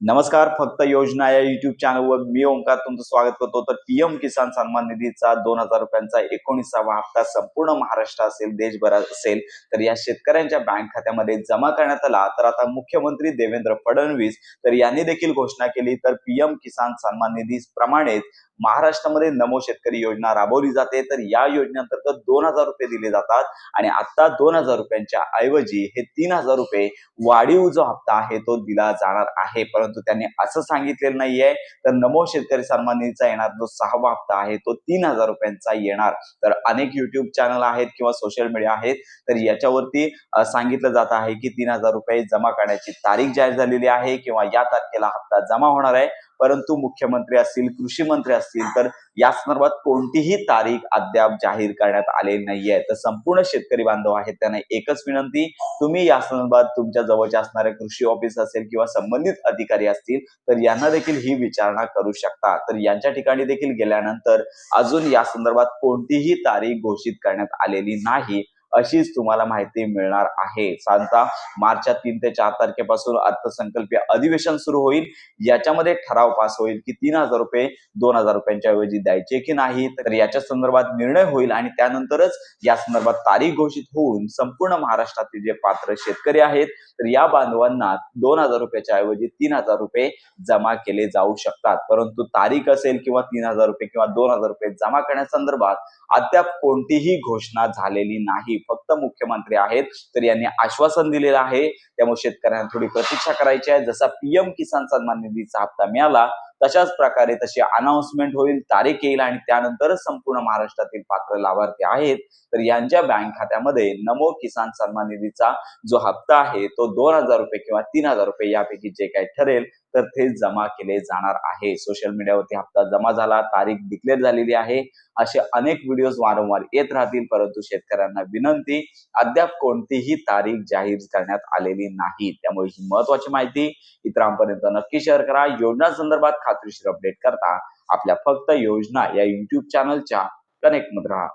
नमस्कार फक्त योजना या युट्यूब चॅनलवर मी ओंकार तुमचं स्वागत करतो. तर पीएम किसान सन्मान निधीचा दोन हजार रुपयांचा एकोणीसावा हप्ता संपूर्ण महाराष्ट्र असेल देशभरात असेल तर या शेतकऱ्यांच्या बँक खात्यामध्ये जमा करण्यात आला. तर आता मुख्यमंत्री देवेंद्र फडणवीस तर यांनी देखील घोषणा केली. तर पीएम किसान सन्मान निधी प्रमाणेच महाराष्ट्रामध्ये नमो शेतकरी योजना राबवली जाते. तर या योजनेअंतर्गत दोन हजार रुपये दिले जातात आणि आता दोन हजार रुपयांच्या ऐवजी हे तीन हजार रुपये वाढीव जो हप्ता आहे तो दिला जाणार आहे. परंतु त्यांनी असं सांगितलेलं नाहीये तर नमो शेतकरी सन्मान निधीचा येणार जो सहावा हप्ता आहे तो तीन हजार रुपयांचा येणार. तर अनेक युट्यूब चॅनल आहेत किंवा सोशल मीडिया आहेत तर याच्यावरती सांगितलं जात आहे की तीन हजार रुपये जमा करण्याची तारीख जाहीर झालेली आहे किंवा या तारखेला हप्ता जमा होणार आहे. परंतु मुख्यमंत्री असतील कृषी मंत्री असतील तर या संदर्भात कोणतीही तारीख अद्याप जाहीर करण्यात आलेली नाहीये. तर संपूर्ण शेतकरी बांधव आहेत त्यांना एकच विनंती तुम्ही या संदर्भात तुमच्या जवळच्या असणारे कृषी ऑफिस असेल किंवा संबंधित अधिकारी असतील तर यांना देखील ही विचारणा करू शकता. तर यांच्या ठिकाणी देखील गेल्यानंतर अजून या संदर्भात कोणतीही तारीख घोषित करण्यात आलेली नाही. अशीच तुम्हाला माहिती मिळणार आहे. साधारणतः मार्चच्या तीन ते चार तारखेपासून अर्थसंकल्पीय अधिवेशन सुरू होईल. याच्यामध्ये ठराव पास होईल की तीन हजार रुपये दोन हजार रुपयांच्या ऐवजी द्यायचे की नाही. तर याच्या संदर्भात निर्णय होईल आणि त्यानंतरच या संदर्भात तारीख घोषित होऊन संपूर्ण महाराष्ट्रातील जे पात्र शेतकरी आहेत तर या बांधवांना दोन हजार रुपयाच्या ऐवजी तीन हजार रुपये जमा केले जाऊ शकतात. परंतु तारीख असेल किंवा तीन हजार रुपये किंवा दोन हजार रुपये जमा करण्यासंदर्भात अद्याप कोणतीही घोषणा झालेली नाही. फक्त मुख्यमंत्री आहेत तर यांनी आश्वासन दिलेलं आहे. त्यामुळे शेतकऱ्यांना थोडी प्रतीक्षा करायची आहे. जसा पीएम किसान सन्मान निधीचा हप्ता मिळाला तशाच प्रकारे तशी अनाउन्समेंट होईल तारीख येईल आणि त्यानंतरच संपूर्ण महाराष्ट्रातील पात्र लाभार्थी आहेत. तर यांच्या बँक खात्यामध्ये नमो किसान सन्मान निधीचा जो हप्ता आहे तो दोन हजार रुपये किंवा तीन हजार रुपये यापैकी जे काही ठरेल तर ते जमा केले जाणार आहे. सोशल मीडियावरती हप्ता जमा झाला तारीख डिक्लेअर झालेली आहे. असे अनेक व्हिडिओज वारंवार येत राहतील परंतु शेतकऱ्यांना विनंती अद्याप कोणतीही तारीख जाहीर करण्यात आलेली नाही. त्यामुळे ही महत्वाची माहिती इतरांपर्यंत नक्की शेअर करा. योजना संदर्भात खात्रीशीर अपडेट करता आपल्या फक्त योजना या युट्यूब चॅनलच्या कनेक्टमध्ये राहा.